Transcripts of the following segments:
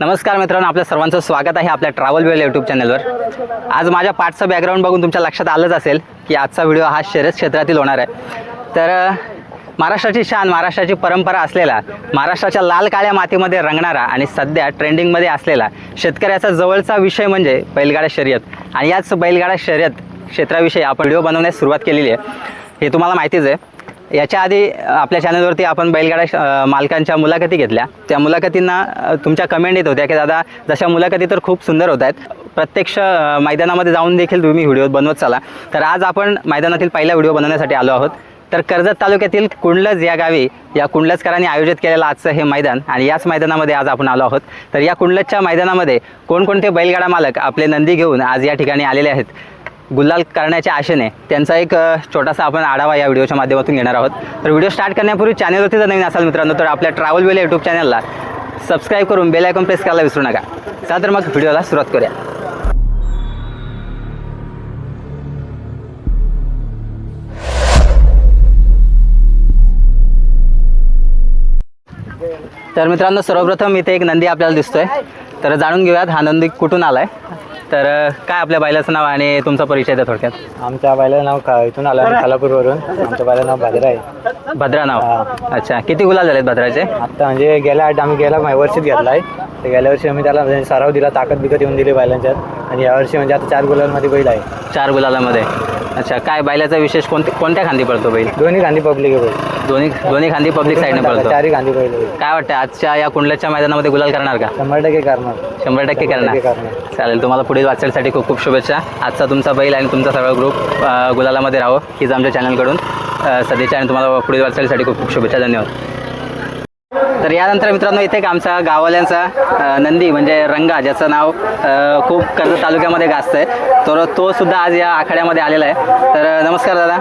नमस्कार मित्रांनो आपल्या सर्वांचं स्वागत आहे आपल्या ट्रॅव्हल वेल यूट्यूब चॅनलवर आज माझ्या पाठचं बॅकग्राऊंड बघून तुमच्या लक्षात आलंच असेल की आजचा व्हिडिओ हा शर्यत क्षेत्रातील होणार आहे. तर महाराष्ट्राची शान महाराष्ट्राची परंपरा असलेला महाराष्ट्राच्या लाल काळ्या मातीमध्ये रंगणारा आणि सध्या ट्रेंडिंगमध्ये असलेला शेतकऱ्याचा जवळचा विषय म्हणजे बैलगाडा शर्यत. आणि याच बैलगाडा शर्यत क्षेत्राविषयी आपण व्हिडिओ बनवण्यास सुरुवात केलेली आहे. हे तुम्हाला माहितीच आहे. याच्या आधी आपल्या चॅनलवरती आपण बैलगाडा श- मालकांच्या मुलाखती घेतल्या. त्या मुलाखतींना तुमच्या कमेंट येत होत्या की दादा जशा मुलाखती तर खूप सुंदर होत आहेत. प्रत्यक्ष मैदानामध्ये जाऊन देखील तुम्ही व्हिडिओ बनवत चाला. तर आज आपण मैदानातील पहिला व्हिडिओ बनवण्यासाठी आलो आहोत. तर कर्जत तालुक्यातील कुंडलज या गावी या कुंडलजकरांनी आयोजित केलेलं आजचं हे मैदान आणि याच मैदानामध्ये आज आपण आलो आहोत. तर या कुंडलजच्या मैदानामध्ये कोणकोणते बैलगाडा मालक आपले नंदी घेऊन आज या ठिकाणी आलेले आहेत? गुलाल करण्याच्या आशेने त्यांचा एक छोटासा आपण आढावा या व्हिडिओच्या माध्यमातून घेणार आहोत. तर व्हिडिओ स्टार्ट करण्यापूर्वी चॅनलवरती जर नवीन असाल मित्रांनो तर आपल्या ट्रॅव्हल वेल यूट्यूब चॅनलला सबस्क्राईब करून बेल आयकॉन प्रेस करायला विसरू नका. चला तर मग व्हिडिओला सुरुवात करूया. तर मित्रांनो सर्वप्रथम इथे एक नंदी आपल्याला दिसतोय. तर जाणून घेऊयात हा नंदी कुठून आलाय? तर काय आपल्या बैलाचं नाव आणि तुमचा परिचय द्या थोडक्यात. आमच्या बायला नाव का इथून आलं आम्ही खालापूरवरून. आमच्या बायला नाव भाद्रा आहे. भद्रा नाव? अच्छा. किती गुलाल झालेत भद्राचे? आता म्हणजे गेल्या आठ आम्ही गेल्या मा- वर्षीच घेतलाय तर गेल्या वर्षी आम्ही त्याला म्हणजे सराव दिला ताकद बिकत येऊन दिली बैलांच्यात आणि यावर्षी म्हणजे आता चार गुलांमध्ये बैल आहे. चार गुलालामध्ये. अच्छा. काय बैलाचा विशेष कोणते कोणत्या खांदी पडतो बैल? दोन्ही गांधी पब्लिक आहे बैल. दोन्ही दोन्ही खांदी पब्लिक साईडने पडतो चारही गांधी बैल आहे. काय वाटतं आजच्या या कुंडल्याच्या मैदानामध्ये गुलाल करणार का? शंभर टक्के करणार. शंभर टक्के करणार. चालेल तुम्हाला पुढील वाटचालीसाठी खूप खूप शुभेच्छा. आजचा तुमचा बैल आणि तुमचा सगळा ग्रुप गुलालामध्ये राहावं हीच आमच्या चॅनलकडून सध्याच्या आणि तुम्हाला पुढील वाटचालीसाठी खूप खूप शुभेच्छा. धन्यवाद. तर यानंतर मित्रांनो इथे एक आमचा गाववाल्यांचा नंदी म्हणजे रंगा ज्याचं नाव खूप कर्जत तालुक्यामध्ये गाजतं आहे तर तो सुद्धा आज या आखाड्यामध्ये आलेला आहे. तर नमस्कार दादा.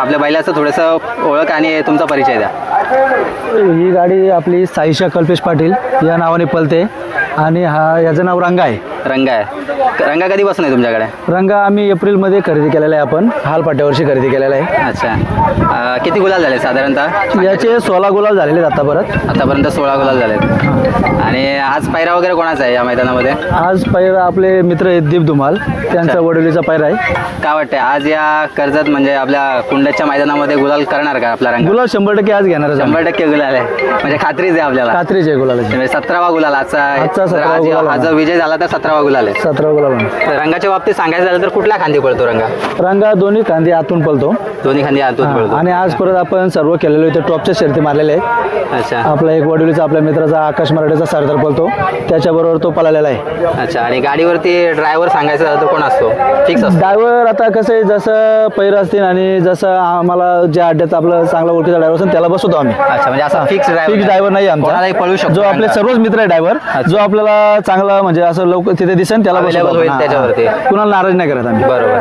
आपल्या बैलाचं थोडंसं ओळख आणि तुमचा परिचय द्या. ही गाडी आपली साईशा कल्पेश पाटील या नावाने पलते. आणि हा याचं नाव रंगा आहे. रंगा आहे. रंगा कधीपासून आहे तुमच्याकडे? रंगा आम्ही एप्रिलमध्ये खरेदी केलेला आहे आपण. हालपाट्यावर्षी खरेदी केलेला आहे. अच्छा. अ, किती गुलाल झाले साधारणतः? याचे सोळा गुलाल झालेले आहेत आतापर्यंत. आतापर्यंत सोळा गुलाल झालेत. आणि आज पायरा वगैरे कोणाचा आहे या मैदानामध्ये? आज पैरा आपले मित्र आहेत दीप धुमाल. त्यांचा वडोलीचा पैरा आहे. काय वाटतंय? आज या कर्जत म्हणजे आपल्या कुंडच्या मैदानामध्ये गुलाल करणार का आपला रंग? गुलाल शंभर टक्के आज घेणार शंभर टक्के गुलाल आहे. म्हणजे खात्रीच आहे आपल्याला. कात्रीचे आहे गुलालाचे. म्हणजे सतरावा गुलाल. आजचा तर 17वा आज हा. जो विजय झाला तर सतरावा गुलाल आहे सतरा गुलाल. तर रंगाच्या बाबतीत सांगायचं झालं तर कुठल्या खांदी पळतो रंगा? रंगा दोन्ही कांदे आतून पलतो दोन्ही खांदी आतून पळतो. आणि आज परत आपण सर्व केलेलो इथे टॉपच्या शर्ती मारलेले आहेत. अच्छा. आपला एक वडोलीचा आपल्या मित्राचा आकाश मराठेचा सरदार पलतो त्याच्याबरोबर तो पळालेला आहे. अच्छा आणि गाडीवरती ड्रायव्हर सांगायचं झालं तर कोण असतो? फिक्स असतो. ड्रायव्हर आता कसं आहे जसं पैर असतील आणि जसं आम्हाला ज्या अड्ड्यात आपलं चांगला ओळखीचा ड्रायव्हर असेल त्याला बसवतो आम्ही. अच्छा म्हणजे असा फिक्स फिक्स ड्रायव्हर नाही आमचा. पळू शकतो जो आपले. सर्वच मित्र आहे ड्रायव्हर जो आपल्याला चांगला म्हणजे असं लवकर तिथे दिसेल त्याला Available. होईल त्याच्यावरती. कुणाला नाराज नाही करत आम्ही बरोबर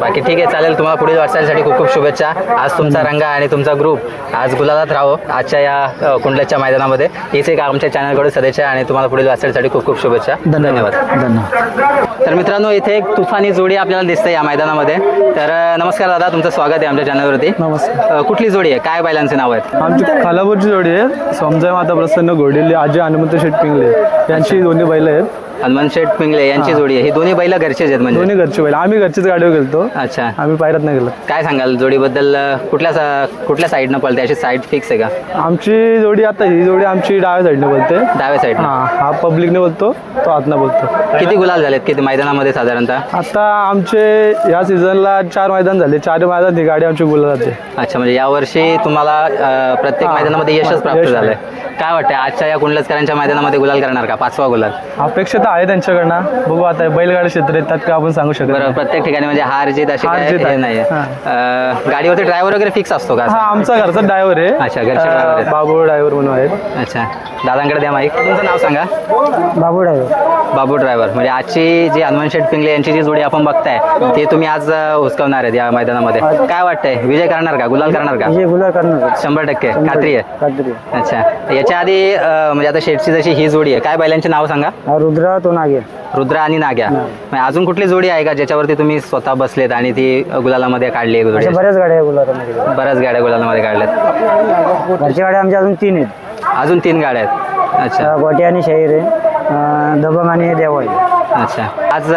बाकी ठीक आहे चालेल. तुम्हाला पुढील वाटचालीसाठी खूप खूप शुभेच्छा. आज तुमचा रंगा आणि तुमचा ग्रुप आज गुलालात राहो. आजच्या या कुंडल्याच्या मैदानामध्ये. हीच एक आमच्या चॅनलकडून सदस्य आणि तुम्हाला पुढील वाटचालीसाठी खूप खूप शुभेच्छा. धन्यवाद. धन्यवाद. तर मित्रांनो इथे एक तुफानी जोडी आपल्याला दिसते या मैदानामध्ये. तर नमस्कार दादा तुमचं स्वागत आहे आमच्या चॅनलवरती नमस्कार. कुठली जोडी आहे? काय बैलांचे नाव आहेत? आमची खालापूरची जोडी आहे. समजा माता प्रसन्न घोडेली आजी हनुमंत शेठ पिंगले. यांची दोन्ही बैल आहेत. हनुमान शेठ पिंगले यांची जोडी आहे. ही दोन्ही बैल घरचेच आहेत म्हणजे? दोन्ही घरची बैल. आम्ही घरचीच गाडीवर गेलतो. अच्छा. आम्ही पायरात नाही गेलो. काय सांगाल? जोडीबद्दल कुठल्या सा- कुठल्या साईडनं पळते? अशी साईड फिक्स आहे का? आमची जोडी आता ही जोडी आमची डाव्या साईडने बोलते डाव्या साईडनं हा हा पब्लिकने बोलतो तो आतनं बोलतो. किती गुलाल झालेत? किती मैदानामध्ये साधारणतः? आता आमचे या सीझनला चार मैदान झाले. चार मैदान ही गाडी आमची बोलत जाते. अच्छा म्हणजे यावर्षी तुम्हाला अ, प्रत्येक. मैदानामध्ये यशच प्राप्त झालंय. काय वाटतं आजच्या या कुंडलचकरांच्या मैदानामध्ये गुलाल करणार का? पाचवा गुलाल? अपेक्षा तर आहे त्यांच्याकडनं. बघू आता बैलगाडी क्षेत्र येतात का आपण सांगू शकत बरं नाही. प्रत्येक ठिकाणी म्हणजे हार जीत अशी हार काय जीत हे आहे. नाहीये. हा. अ, गाडीवरती ड्रायव्हर वगैरे फिक्स असतो का? हा आमचा घरचा ड्रायव्हर आहे. अच्छा, घरचे driver आहेत. अं, बाबू ड्रायव्हर म्हणून आहेत. अच्छा दादांकडे द्या माईक. तुमचं नाव सांगा. बाबू ड्रायव्हर. बाबू ड्रायव्हर. म्हणजे आजची जी हनुमान शेठ पिंगले यांची जी जोडी आपण बघताय ते तुम्ही आज अ, हुसकावणार आहेत या मैदानामध्ये. काय वाटतंय? विजय करणार का? गुलाल करणार का? गुला करणार. शंभर टक्के. खात्री आहे. अच्छा. याच्या आधी अ, म्हणजे आता शेठची जशी ही जोडी आहे काय बैलांची नाव सांगा? रुद्रा तो नागे रुद्रा आणि नाग्या. म्हणजे अजून कुठली जोडी आहे का ज्याच्यावरती तुम्ही स्वतः बसलेत आणि ती गुलालामध्ये काढली आहे जोडी? बऱ्याच गाड्या आहे गुलाला बऱ्याच गाड्या गुलालामध्ये काढल्यात. घरच्या गाड्या आमच्या अजून तीन आहेत. अजून तीन गाड्या आहेत. अच्छा. गोटे आणि शाहीर आहे दबंग आणि देवाई. अच्छा. आज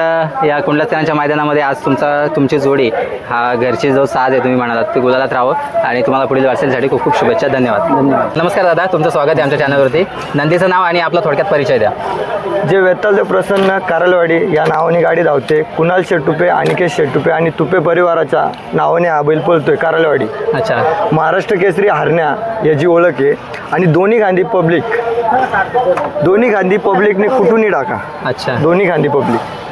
या कुंडलकरांच्या मैदानामध्ये आज तुमचा तुमची जोडी हा घरची जो साज आहे तुम्ही म्हणालात ती गुलालात राहावं आणि तुम्हाला पुढील वाटचालीसाठी खूप खूप शुभेच्छा धन्यवाद. धन्यवाद. नमस्कार दादा तुमचं स्वागत आहे आमच्या चॅनलवरती. नंदीचं नाव आणि आपला थोडक्यात परिचय द्या. जे वेताल प्रसन्न कारलवाडी या नावाने गाडी धावते कुणाल शेटुपे अनिकेत शेटुपे आणि तुपे परिवाराच्या नावाने हा बैल पळतोय कारलवाडी. अच्छा. महाराष्ट्र केसरी हरण्या याची ओळख आहे. आणि दोन्ही गांधी पब्लिक दोन्ही गांधी पब्लिकने कुठूनही टाका. अच्छा. दोन्ही गांधी पब्लिक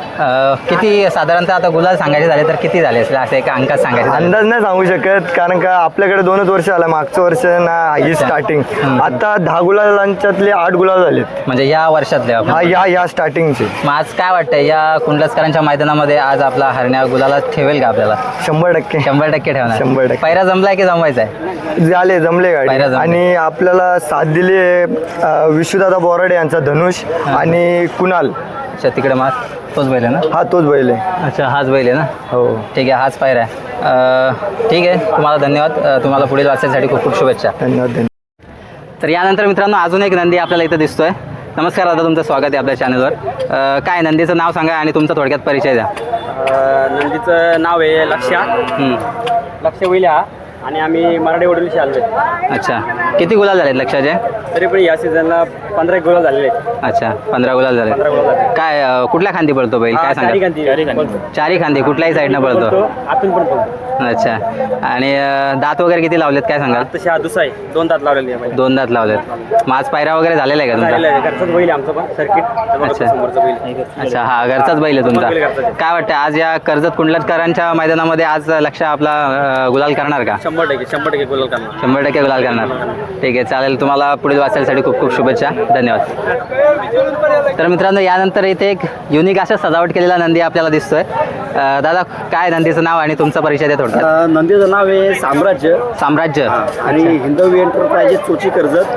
किती साधारणतः आता गुलाल सांगायचे झाले तर किती झाले असले? असं एका अंकात सांगायचे झाले? अंदाज नाही सांगू शकत कारण का आपल्याकडे दोनच वर्ष आलं मागचं वर्ष ना ही स्टार्टिंग आता दहा गुलालांच्यातले आठ गुलाल झालेत. म्हणजे या वर्षातले आपण. हा या या स्टार्टिंगचे मग आज काय वाटतंय? या कुंडलस्करांच्या मैदानामध्ये आज आपला हरण्या गुलाला ठेवेल का आपल्याला? शंभर टक्के. शंभर टक्के ठेवणार. शंभर टक्के. पैरा जमलाय की जमवायचा आहे? झाले जमले गाडी. पायऱ्या जमले. आणि आपल्याला साथ दिली आहे विश्वदादा बोराडे यांचा धनुष आणि कुणाल. अच्छा तिकडे मग तोच बैल आहे ना? हा तोच बैल आहे. अच्छा हाच बैल आहे ना? हो. ठीक आहे हाच पायरा आहे. अ, ठीक आहे तुम्हाला धन्यवाद. अ, तुम्हाला पुढील वाचण्यासाठी खूप खूप शुभेच्छा. धन्यवाद धन्यवाद. तर यानंतर मित्रांनो अजून एक नंदी आपल्याला इथं दिसतोय. नमस्कार दादा तुमचं स्वागत आहे आपल्या चॅनलवर अ, काय नंदीचं नाव सांगा आणि तुमचा थोडक्यात परिचय द्या. नंदीचं नाव आहे लक्ष्या. हं. लक्ष होईल हा आणि आम्ही मराठी वडीलशी आलो अच्छा. किती गुलाल झालेत लक्षाचे तरी पण या सीझनला पंधरा एक गोळा झालेले आहेत. अच्छा पंधरा गुलाल झाले पंधरा गोळा झाले काय अ, कुठल्या खांदी पडतो बैल काय चारी सांगा गांधी चारी खांदी. कुठल्याही साईडनं पडतो बोलतो आतून पण बोलतो अच्छा. आणि अ, दात वगैरे किती लावलेत? काय सांगाल? तशी हा दुसरा आहे. दोन दात लावलेली आहे. दोन दात लावलेत. मग आज पायरा वगैरे झालेला आहे का झालेलं तुमचा आहे. घरचाच बैल आहे आमचं पण. सर्किट अच्छा. समोरचं बैल. अच्छा हा घरचाच बैल आहे घरचाच तुमचा. आहे. काय वाटतं आज या कर्जत कुंडलकरांच्या मैदानामध्ये आज लक्ष आपला अ, गुलाल करणार का? शंभर टक्के शंभर टक्के गोल करणार. शंभर टक्के गुलाल करणार. ठीक आहे चालेल. तुम्हाला पुढील वाचायसाठी खूप खूप शुभेच्छा. धन्यवाद. तर मित्रांनो यानंतर इथे एक युनिक अशा सजावट केलेला नंदी आपल्याला दिसतोय. दादा काय नंदीचं नाव आणि तुमचा परिचय द्या थोडक्यात. नंदीचं नाव आहे साम्राज्य. साम्राज्य. आणि हिंदवी एंटरप्राइजेस चोची कर्जत.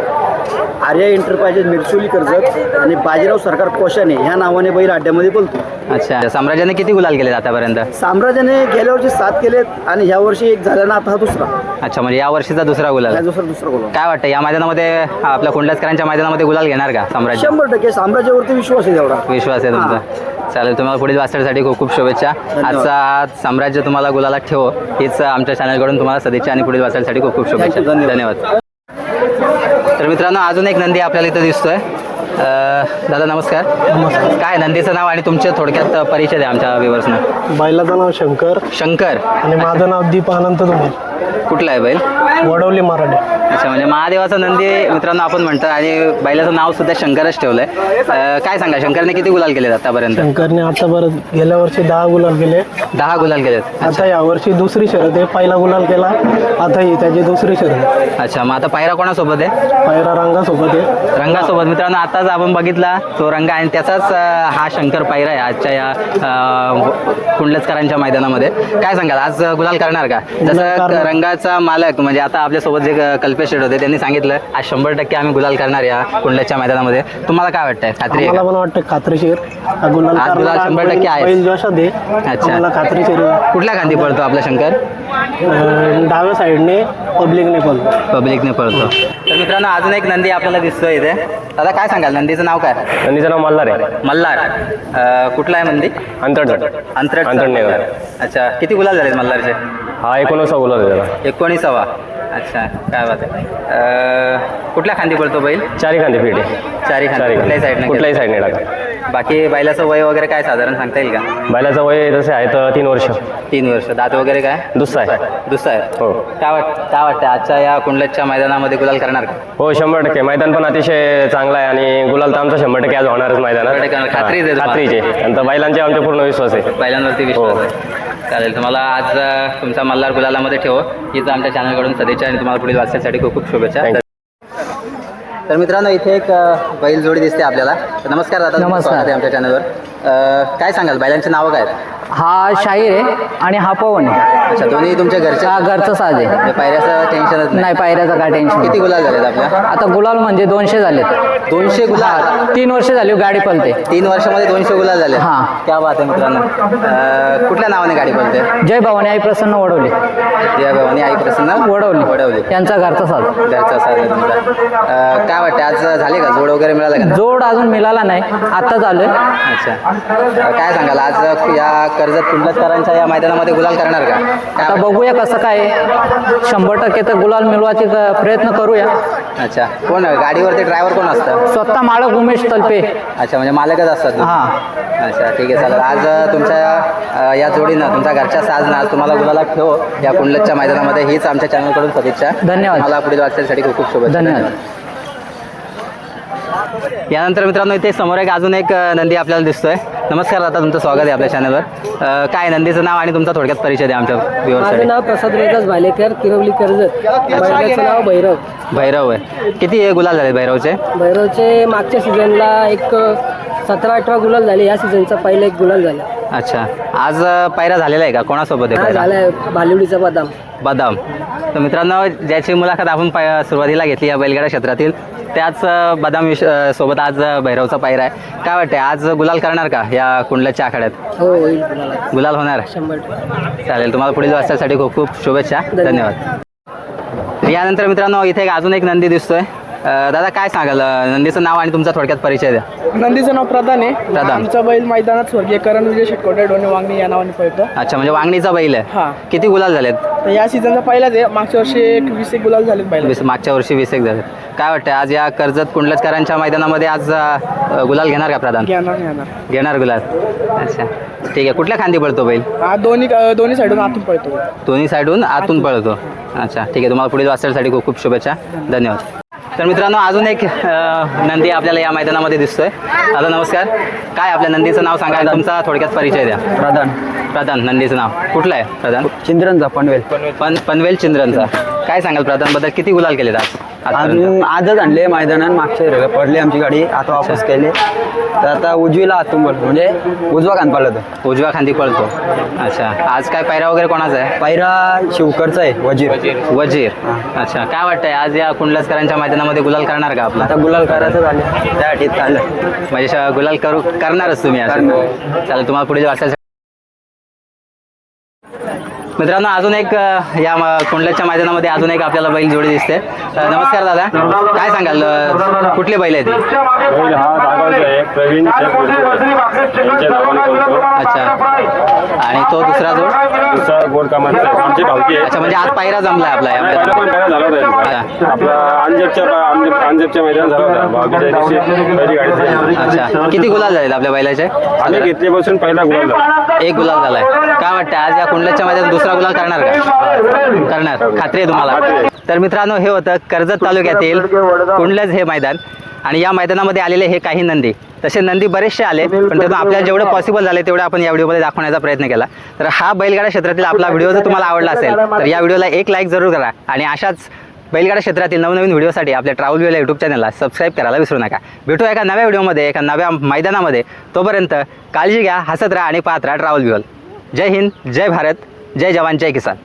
आर्या एंटरप्राइजेस मिरचोली कर्जत आणि बाजीराव सरकार कोशाने ह्या नावाने बैल अड्ड्यामध्ये बोलतो अच्छा साम्राज्याने किती गुलाल केले आतापर्यंत? साम्राज्याने गेल्या वर्षी सात केलेत आणि ह्या वर्षी एक झाल्यानं आता हा दुसरा. अच्छा म्हणजे या वर्षीचा दुसरा गुलाल. दुसरा दुसरा गोल काय वाटतं या मैदानामध्ये आपल्या कुंडलकरांच्या मैदानामध्ये गुलाल घेणार का साम्राज्य? शंभर टक्के साम्राज्यावरती विश्वास आहे तेवढा. विश्वास आहे तुमचा. चालेल तुम्हाला पुढील वाचण्यासाठी खूप खूप शुभेच्छा. आजचा हा साम्राज्य तुम्हाला गुलाला ठेवो हीच आमच्या चॅनलकडून तुम्हाला सदिच्छा आणि पुढील वाचण्यासाठी खूप खूप शुभेच्छा. धन्यवाद. तर मित्रांनो अजून एक नंदी आपल्याला इथं दिसतोय. दादा नमस्कार. नमस्कार. काय नंदीचं नाव आणि तुमचे थोडक्यात परिचय द्या आमच्या व्ह्युअर्सनं बैलाचं नाव शंकर. शंकर. आणि माझं नाव दीप अनंत तुम्ही कुठला आहे बैल? वडवली मराठे. अच्छा म्हणजे महादेवाचा नंदी मित्रांनो आपण म्हणतो आणि बैलाचं नाव सुद्धा शंकरच ठेवलंय. अं, काय सांगा शंकरने किती गुलाल केलेत आतापर्यंत? शंकरने आता परत गेल्या वर्षी दहा गुलाल केले. दहा गुलाल केलेत. आता या वर्षी दुसरी शर्यत आहे पहिला गुलाल केला. आता ही त्याची दुसरी शर्यत आहे. अच्छा मग आता पायरा कोणासोबत आहे? पायरा रंगासोबत आहे. रंगासोबत. मित्रांनो आताच आपण बघितला तो रंग आणि त्याचाच अं, हा शंकर पायरा आहे आजच्या या अं, कुंडलचकरांच्या मैदानामध्ये. काय सांगाल आज गुलाल करणार का? जसं करणार. रंगाचा मालक म्हणजे आता आपल्यासोबत जे कल्पेश शेठ होते त्यांनी सांगितलं आज शंभर टक्के आम्ही गुलाल करणार या कुंडलच्या मैदानामध्ये. तुम्हाला काय वाटतंय? खात्री आहे मला का? पण वाटतं खात्रीशीर हा गुलाल आज गुलाल शंभर टक्के आहे मला खात्रीशीर. कुठल्या खांदी पडतो आपला शंकर? डाव्या साईडने पब्लिकने पण. पब्लिकने पडतो तर मित्रांनो अजून एक नंदी आपल्याला दिसतोय इथे. दादा काय सांगाल? नंदीचं नाव काय? नंदीचं नाव मल्हार आहे. मल्हार. कुठला आहे नंदी? अंतरझट अंतरट अंतरनेगर. अच्छा किती गुलाल झालेत मल्हारचे? हा एकोणीसा आहे त्याला एकोणीसावा. अच्छा काय बात आहे. अं, कुठल्या खांदी पडतो बैल? चारी खांदी आहे चारी खांदी. चारी कुठल्याही साईडने कुठल्याही साईडने टाका. बाकी बैलाचं वय वगैरे काय साधारण सांगता येईल का? बैलाचं वय तसे आहे तर तीन वर्ष. तीन वर्ष. दात वगैरे काय? दुसरा आहे. दुसरा आहे. हो. काय वाट काय वाटतं आजच्या या कुंडलच्या मैदानामध्ये गुलाल करणार का? हो शंभर टक्के. मैदान पण अतिशय चांगलं आहे आणि गुलाल तर आमचा शंभर टक्के आज होणारच मैदानात. शंभर टक्के होणार. खात्रीच आहे तुम्हाला? खात्रीचे आणि तर बैलांचे आमचे पूर्ण विश्वास आहे. बैलांवरती विश्वास हो. आहे. चालेल तुम्हाला आज तुमचा मल्हार गुलालामध्ये ठेवो. हीच आमच्या चॅनलकडून सदिच्छा आणि तुम्हाला पुढील वाचण्यासाठी खूप खूप शुभेच्छा. तर मित्रांनो इथे एक बैल जोडी दिसते आपल्याला. नमस्कार दादा नमस्कार. आमच्या चॅनलवर. अं, काय सांगाल? बैलांची नावं काय आहेत? हा शाहीर आहे आणि हा पवन आहे. अच्छा दोन्ही तुमच्या घरच्या हा घरचं साज आहे. म्हणजे पायऱ्याचं टेन्शनच नाही. नाही पायऱ्याचं काय टेन्शन किती गुलाल झालेत आपल्या? आता गुलाल म्हणजे दोनशे झालेत. दोनशे गुलाल? तीन वर्ष झाली गाडी पलते. तीन वर्षामध्ये दोनशे गुलाल झाले हा. क्या बात आहे मित्रांनो. अं, कुठल्या नावाने गाडी बोलते जय भवानी आई प्रसन्न वडवली. या भावानी आई प्रसन्न वडवली. वडवली. यांचा घरचा साज. घरचा साथ आहे तुमचा. अं, काय वाटतं आज झाले का? जोड वगैरे मिळाला का? जोड अजून मिळाला नाही. आता चालू अच्छा. अं, काय सांगाल? आज या कर्जत कुंडलकरांच्या या मैदानामध्ये गुलाल करणार का? आता बघूया कसं काय. शंभर टक्के तर गुलाल मिळवायचे प्रयत्न करूया? अच्छा. कोण गाडीवरती ड्रायव्हर कोण असतं? स्वतः मालक उमेश तलपे. अच्छा म्हणजे मालकच असतात ना? हा. अच्छा ठीक आहे चालेल. आज अ, तुमच्या अ, या जोडीनं तुमच्या घरच्या साजनं आज तुम्हाला गुलाला ठेव. या कुंडलच्या मैदानामध्ये हीच आमच्या चॅनलकडून सदिच्छा धन्यवाद. मला पुढील वाटचालीसाठी खूप खूप शुभेच्छा. धन्यवाद. यानंतर मित्रांनो इथे समोर एक अजून एक अ, नंदी आपल्याला दिसतोय. नमस्कार दादा तुमचं स्वागत आहे आपल्या चॅनलवर काय नंदीचं नाव आणि तुमचा थोडक्यात परिचय द्या आमच्या माझं व्ह्युअर्ससाठी नाव प्रसाद रोहिदास भालेकर किरवली कर्जत. बैलाचं नाव भैरव. भैरव आहे. किती हे गुलाल झाले भैरवचे? भैरवचे मागच्या सीझनला एक सतरा अठरा गुलाल झाले. या सीझनचा पहिला एक गुलाल झाला. अच्छा. आज अ, पायरा झालेला आहे का? कोणासोबत आहे हा पायरा? झालाय. बालिवडीचा बदाम. बदाम. तर मित्रांनो ज्याची मुलाखत आपण पाय सुरुवातीला घेतली या बैलगाडा क्षेत्रातील त्याच बदाम विष अ, सोबत आज भैरवचा पायरा आहे. काय वाटतंय आज गुलाल करणार का या कुंडल्याच्या आखाड्यात? हो गुलाला होणार शंभर चालेल तुम्हाला पुढील वाचण्यासाठी खूप खूप शुभेच्छा. धन्यवाद. यानंतर मित्रांनो इथे एक अजून एक नंदी दिसतोय. अ, दादा काय सांगाल? अ, नंदीचं नाव आणि तुमचा थोडक्यात परिचय द्या. नंदीचं नाव प्रधान आहे. प्रधान. आमचा बैल मैदानात स्वर्गीय करण विजय शेटकोटे डोने वांगणी या नावाने पळतो. अच्छा म्हणजे वांगणीचा बैल आहे. हा. किती गुलाल झालेत? तर या सीझनचा पहिलाच आहे. मागच्या वर्षी एक वीस एक गुलाल झालेत बैल वीस मागच्या वर्षी वीस एक झालेत. काय वाटतंय आज या कर्जत कुंडलचकरांच्या मैदानामध्ये आज अ, गुलाल घेणार का प्रधान? घेणार घेणार. घेणार गुलाल. अच्छा. ठीक आहे. कुठल्या खांदी पळतो बैल? हा दोन्ही अं, दोन्ही साईडून आतून पळतो. दोन्ही साईडून आतून पळतो. अच्छा ठीक आहे. तुम्हाला पुढील वाचण्यासाठी खूप खूप शुभेच्छा. धन्यवाद. तर मित्रांनो अजून एक नंदी आपल्याला या मैदानामध्ये दिसतोय. दादा नमस्कार. काय आपल्या नंदीचं नाव सांगा तुमचा थोडक्यात परिचय द्या. प्रधान. प्रधान नंदीचं नाव. कुठलं आहे प्रधान? चिंद्रनचा पनवेल. पण पनवेल चिंद्रनचा. काय सांगाल प्रधानबद्दल किती गुलाल केलेत आज? अजून आजच आणले मैदानात मागच्या वेळेला. पडली आमची गाडी आता वापस केली. तर आता उजवीला आतून बोल म्हणजे उजवा कान पडला तो उजव्या खांदी पळतो. अच्छा. आज काय पायरा वगैरे कोणाचा आहे? पायरा शिवकरचा आहे वजीर. वजीर. अच्छा. काय वाटतंय? आज या कुंडलसकरांच्या मैदानामध्ये गुलाल करणार का आपला? आता गुलाल करायचं झालं. त्या अटीत आलं म्हणजे श- गुलाल करू करणारच तुम्ही असं. चालेल तुम्हाला पुढे वाचायचं मित्रांनो अजून एक या कुंडल्याच्या मैदानामध्ये अजून एक आपल्याला बैल जोडी दिसते. नमस्कार दादा. काय सांगाल कुठले बैल आहेत अच्छा. आणि तो दुसरा जोड? अच्छा म्हणजे आज पायरा जमलाय आपला झाला झाला झाली. अच्छा. किती गुलाल झालेत आपल्या बैलाचे? घेतल्यापासून पहिला झाला. एक गुलाल झालाय. काय वाटतं आज या कुंडल्याच्या मैदानात दुसरा गुलाल करणार का? करणार. खात्री आहे तुम्हाला. तर मित्रांनो हे होतं कर्जत तालुक्यातील कुंडलच हे मैदान. आणि या मैदानामध्ये आलेले हे काही नंदी. तसे नंदी बरेचसे आले पण त्यातून आपल्याला जेवढं पॉसिबल झाले तेवढं आपण या व्हिडिओमध्ये दाखवण्याचा प्रयत्न केला. तर हा बैलगाडा क्षेत्रातील आपला व्हिडिओ जर तुम्हाला आवडला असेल तर या व्हिडिओला एक लाईक जरूर करा. आणि अशाच बैलगाडा क्षेत्रातील नवनवीन व्हिडिओसाठी आपल्या ट्रॅव्हल व्हिडिओ यूट्यूब चॅनलला सबस्क्राईब करायला विसरू नका. भेटू एका नव्या व्हिडिओमध्ये एका नव्या मैदानामध्ये. तोपर्यंत काळजी घ्या हसत राहा आणि पाहत राहा ट्रॅव्हल व्हिओल जय हिंद जय भारत. जय जवान जय किसान.